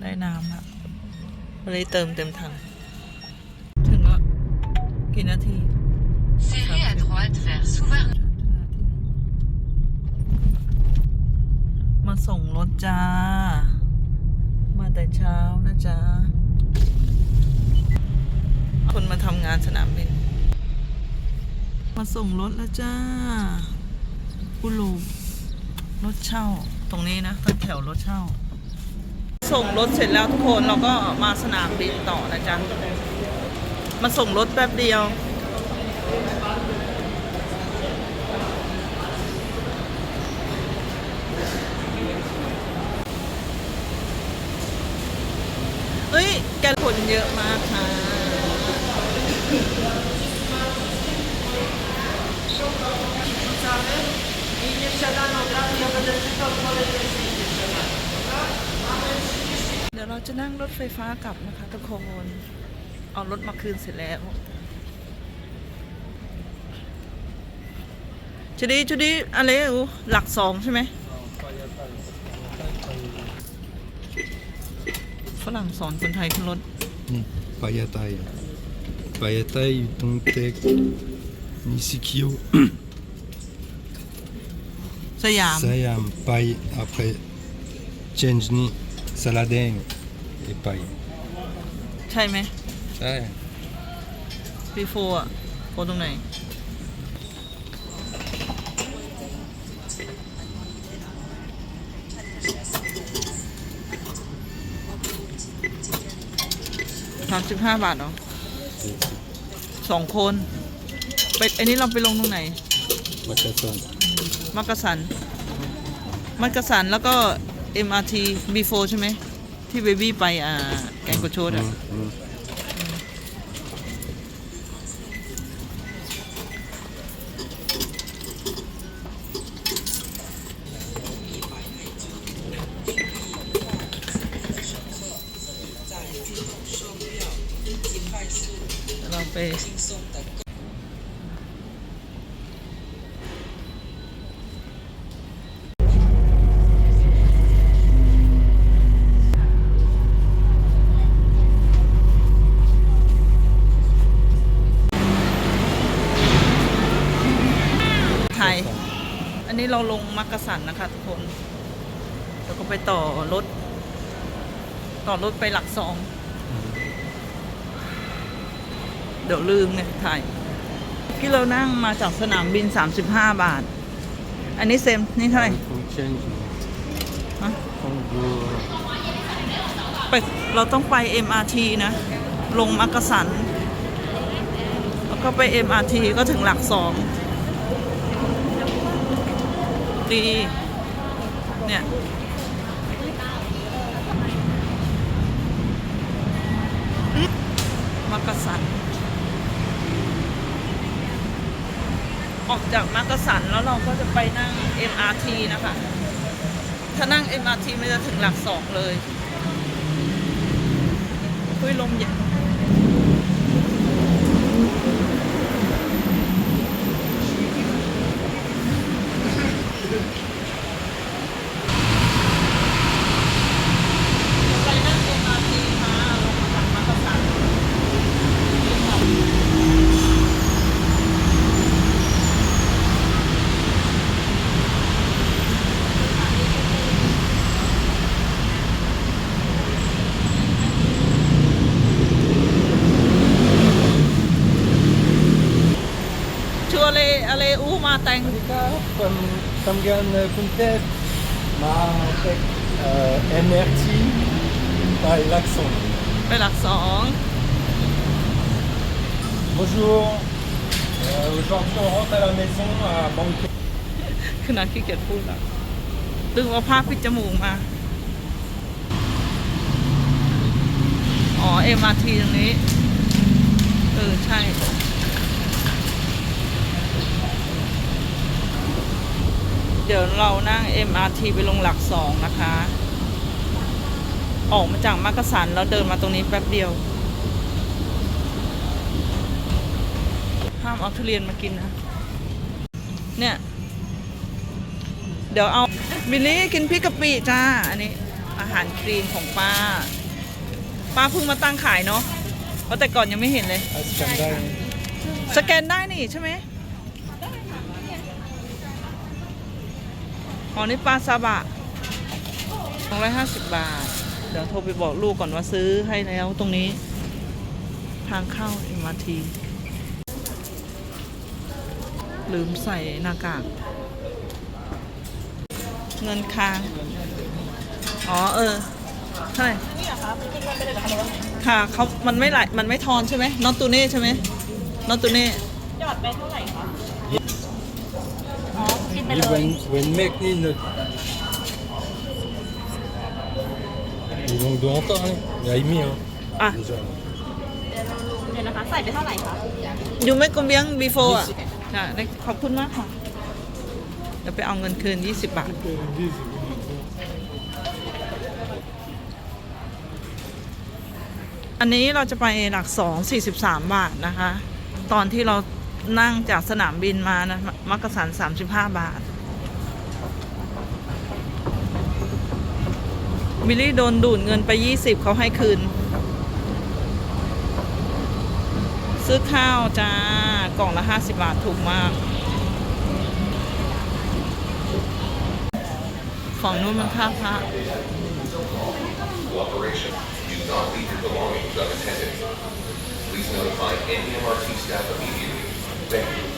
ได้น้ำละเลยเติมเต็มถัง ถึงแล้วกี่นาที Serrez à droite vers Souverain. มาส่งรถจ้า มาแต่เช้านะจ๊ะ คนมาทำงานสนามบิน มาส่งรถแล้วจ้ากุลูรถเช่า ตรงนี้นะตั้งแถวรถเช่า ส่งรถเสร็จแล้วทุกคนเราก็มาสนามบินต่อนะจ๊ะมาส่งรถแป๊บเดียวเอ้ยแกคนเยอะมากค่ะเดี๋ย วเราจะนั่งรถไฟฟ้ากลับนะคะทุกคนเอารถมาคืนเสร็จแล้วจุดีจุดีอะไรอูหลักสองใช่ไหมฝรั่งสอนคนไทยขึ้นรถนี่ปายาไตปายาไตอยู่ตรงเต็กนิซิคิวสยามสยามไป après change นี่ สลัดแดง et ไปใช่ไหม ใช่ before อะโคตรงไหน สามสิบห้าบาทเหรอสองคน ไปอันนี้เราไปลงตรงไหนมาคาซันมักกะสัน มักกะสันแล้วก็ MRT before ใช่ไหมที่เบบี้ไปอ่าแกงโกโชดอือะมอืมเราไป นนี้เราลงมักกะสันนะคะทุกคน แล้วก็ไปต่อรถ ต่อรถไปหลักสอง เดี๋ยวลืมไงถ่ายที่เรานั่งมาจากสนามบิน 35 บาท อันนี้เซม นี่เท่าไหร่ต้อง change ฮะต้องดูไปเราต้องไป MRT นะ ลงมักกะสัน แล้วก็ไป MRT ก็ถึงหลักสอง ดี เนี่ย มักกะสัน ออกจากมักกะสันแล้วเราก็จะไปนั่ง MRT นะคะ ถ้านั่ง MRT ไม่จะถึงหลักสองเลยคุยลมเย็นไปนั่ง MRT มาลงจากมักกะสัน ชัวร์เลยอะไรอู้มาแต่ง ผมทำงานกรุงเทพมาเต็กเอ่อ MRT ไปลักษณไปหลักสอง Bonjour. Euh, Aujourd'hui, on rentre à la maison à Bangkok. คือนันขี้เกียจพูดแล้วดึงเอาผ้าปิดจมูกมา อ๋อ MRT ตรงนี้ เออ ใช่ เดี๋ยวเรานั่ง MRT ไปลงหลักสองนะคะ ออกมาจากมักกะสันแล้วเดินมาตรงนี้แป๊บเดียว ห้ามเอาทุเรียนมากินนะ เนี่ย เดี๋ยวเอาบิลลี่กินพริกกะปิจ้า อันนี้อาหารคลีนของป้า ป้าเพิ่งมาตั้งขายเนาะเพราะแต่ก่อนยังไม่เห็นเลย Ah, scandale. สแกนได้นี่ใช่ไหม อ๋อนี่ปลาซาบะสองร้อยห้าสิบบาท เดี๋ยวโทรไปบอกลูกก่อนว่าซื้อให้แล้วตรงนี้ ทางเข้าเอ็มาทีลืมใส่หน้ากาก เงินค้าง อ๋อ เออเท่ค่ะเขามันไม่ไหลมันไม่ทอนใช่ไหมนอตตูเน่ใช่ไหมนอตตูเน่าไหร่คะ Dis, when, when make ni ne... Les langues de longtemps, hein. Il y a Amy, hein. อะ Déjà. เดี๋ยวนะคะ ใส่ไปเท่าไหร่คะ อยู่ไม่กลมเบี้ยง before อะค่ะได้ขอบคุณมากค่ะเดี๋ยวไปเอาเงินคืน 20 บาท อันนี้เราจะไปหลักสอง43 บาทนะคะ ตอนที่เรา นั่งจากสนามบินมานะ มักกะสันสามสิบห้าบาท บิลลี่โดนดูดเงินไปยี่สิบเขาให้คืน ซื้อข้าวจ้า กล่องละห้าสิบบาทถูกมากของนู้นมันท่าพระ Notify any of our team staff immediately. Thank you.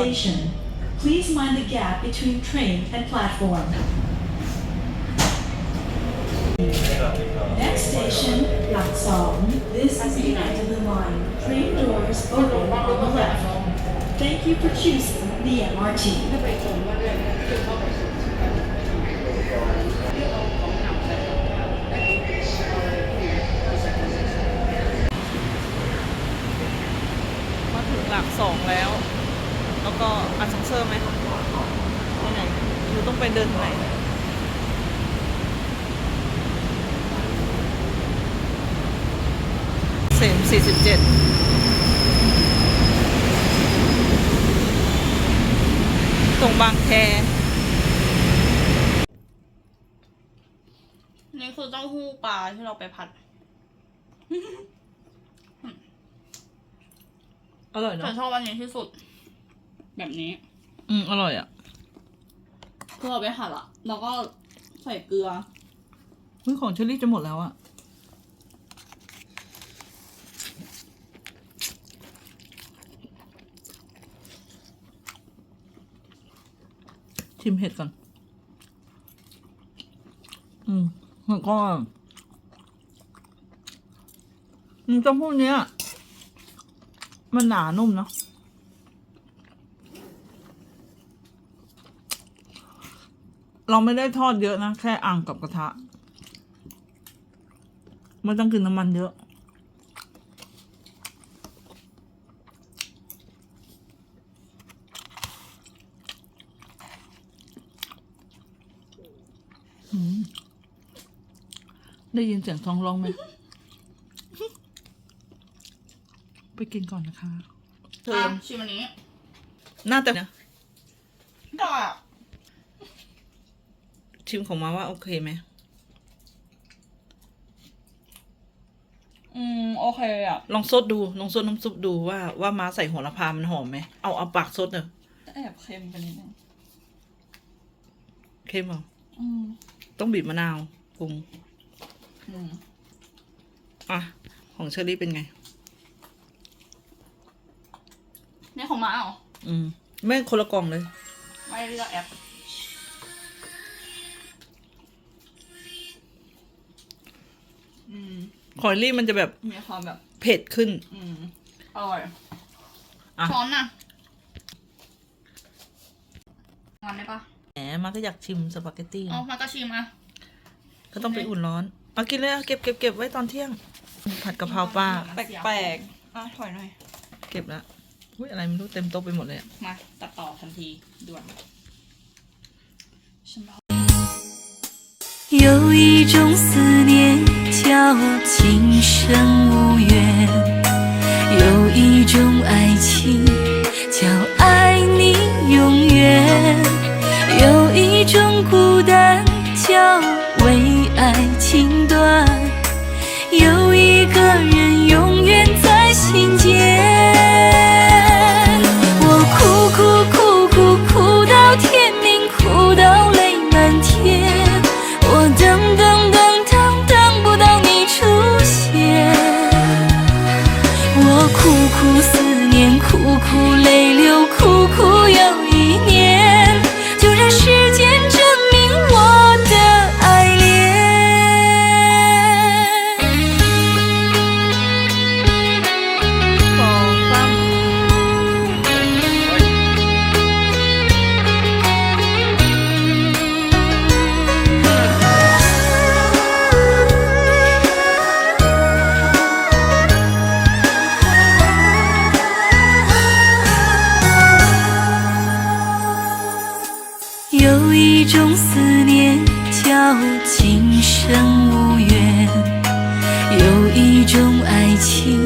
station. Please mind the gap between train and platform. Next station, Laksong. This is the end of the line. Train doors open on the left. Thank you for choosing the MRT. กสองแล้วแล้วก็อันซังเซอร์ไหมไปไหนหนูต้องไปเดินทางไหนเสมสี่สิบเจ็ดตรงบางแคนี่คือเต้าหู้ปลาที่เราไปผัด อร่อยแต่เนาะชอบอันนี้ที่สุด แบบนี้ อืมอร่อยอะคือเราไปผัดอะแล้วก็ใส่เกลือเฮ้ยของเชอรี่จะหมดแล้วอะชิมเห็ดก่อน อืมแล้วก็อืมเจ้าพวกเนี้ย มันหนานุ่มเนาะ เราไม่ได้ทอดเยอะนะ แค่อ่างกับกระทะ ไม่ต้องกินน้ำมันเยอะอืมได้ยินเสียงท้องร้องไหม ไปกินก่อนนะคะ เธออะชิมอันนี้ น่าจะนะก็ ชิมของมาว่าโอเคไหม อืม โอเคอะลองซดดู ลองซดน้ำซุปดูว่าว่าม้าใส่โหัวละพามันหอมไหม เอาเอาปากซดเนอะแอบเค็มไปนิดนึงเค็มเหรออืม ต้องบีบมะนาวปรุงอืม อะ ของเชอรี่เป็นไงนี่ของมาเอาอืมแม่งคนละกล่องเลย ไม่ได้เลือกแอป อืม หอยลี่มันจะแบบ มีความแบบ เผ็ดขึ้น อืมอร่อย อ่ะ ช้อนน่ะงอนได้ปะ แหมมาก็อยากชิมสปาเกตตี้ เอามาก็ชิมอ่ะ ก็ต้องไปอุ่นร้อน เอากินเลยเอาเก็บเก็บเก็บไว้ตอนเที่ยง ผัดกะเพราปลา แปลกๆอ่ะถอยหน่อย เก็บแล้วอุ้ยอะไรไม่รู้เต็มโต๊ะไปหมดเลยอะ มาตัดต่อทันทีด่วนฉันบอก 有一种思念 叫今生无缘，有一种爱情有一种思念叫今生无缘有一种爱情